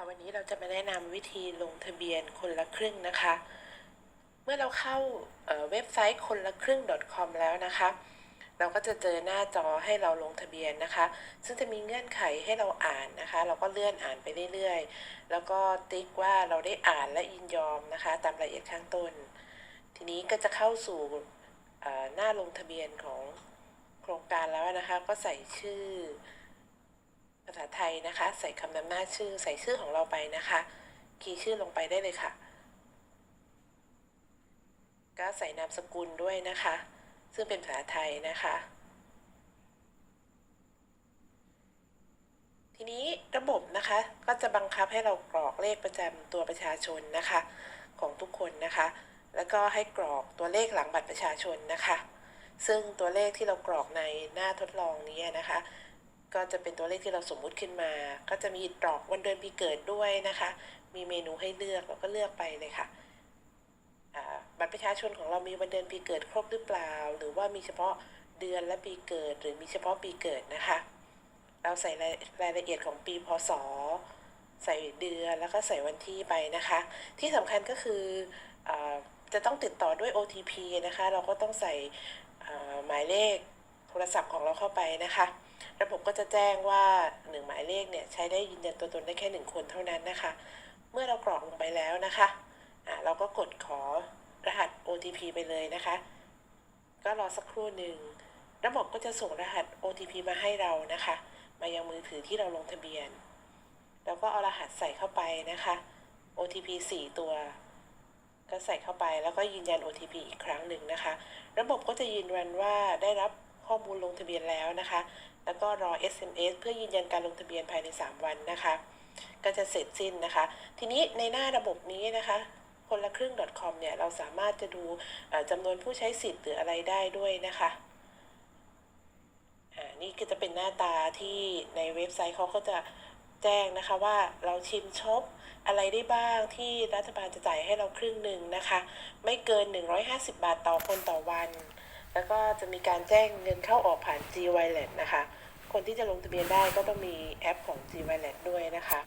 ค่ะวันนี้เราจะมาแนะนำวิธีลงทะเบียนคนละครึ่งนะคะ เมื่อเราเข้าเเว็บไซต์คนละครึ่ง .com แล้วนะคะ เราก็จะเจอหน้าจอให้เราลงทะเบียนนะคะ ซึ่งจะมีเงื่อนไขให้เราอ่านนะคะ เราก็เลื่อนอ่านไปเรื่อยๆ แล้วก็ติ๊กว่าเราได้อ่านและยินยอมนะคะ ตามรายละเอียดข้างต้น ทีนี้ก็จะเข้าสู่หน้าลงทะเบียนของโครงการแล้วนะคะ ก็ใส่ชื่อ ภาษาไทยนะคะ ใส่คำนำหน้าชื่อใส่ชื่อของเราไปนะคะ คีย์ชื่อลงไปได้เลยค่ะ ก็ใส่นามสกุลด้วยนะคะ ซึ่งเป็นภาษาไทยนะคะ ทีนี้ระบบนะคะก็จะบังคับให้เรากรอกเลขประจำตัวประชาชนนะคะ ของทุกคนนะคะ แล้วก็ให้กรอกตัวเลขหลังบัตรประชาชนนะคะ ซึ่งตัวเลขที่เรากรอกในหน้าทดลองนี้นะคะ ก็จะเป็นตัวเลขที่เราสมมุติขึ้นมา ก็จะมีกรอกวันเดือนปีเกิดด้วยนะคะ มีเมนูให้เลือกเราก็เลือกไปเลยค่ะอ่าบัตรประชาชนของเรามีวันเดือนปีเกิดครบหรือเปล่า หรือว่ามีเฉพาะเดือนและปีเกิด หรือมีเฉพาะปีเกิดนะคะ เราใส่รายรายละเอียดของปีพศ ใส่เดือนแล้วก็ใส่วันที่ไปนะคะ ที่สำคัญก็คืออาจะต้องติดต่อด้วย OTP นะคะ เราก็ต้องใส่อ่าหมายเลขโทรศัพท์ของเราเข้าไปนะคะ ระบบก็จะแจ้งว่าหนึ่งหมายเลขเนี่ยใช้ได้ยืนยันตัวตนได้แค่หนึ่งคนเท่านั้นนะคะ เมื่อเรากรอกลงไปแล้วนะคะอ่าเราก็กดขอรหัส OTP ไปเลยนะคะ ก็รอสักครู่หนึ่งระบบก็จะส่งรหัส OTP มาให้เรานะคะ มายังมือถือที่เราลงทะเบียน แล้วก็เอารหัสใส่เข้าไปนะคะ OTP 4 ตัว ก็ใส่เข้าไปแล้วก็ยืนยัน OTP อีกครั้งหนึ่งนะคะ ระบบก็จะยืนยันว่าได้รับข้อมูลลงทะเบียนแล้วนะคะ แล้วก็รอ SMS เพื่อยืนยันการลงทะเบียนภายใน 3 วันนะคะ ก็จะเสร็จสิ้นนะคะ ทีนี้ในหน้าระบบนี้นะคะคนละครึ่ง .com เนี่ย เราสามารถจะดูจำนวนผู้ใช้สิทธิ์หรืออะไรได้ด้วยนะคะอ่านี่ก็จะเป็นหน้าตาที่ในเว็บไซต์เขาก็จะแจ้งนะคะว่าเราชิมช็อปอะไรได้บ้างที่รัฐบาลจะจ่ายให้เราครึ่งหนึ่งนะคะ ไม่เกิน 150 บาทต่อคนต่อวัน แล้วก็จะมีการแจ้งเงินเข้าออกผ่าน G Wallet นะคะ คนที่จะลงทะเบียนได้ก็ต้องมีแอปของ G Wallet ด้วยนะคะ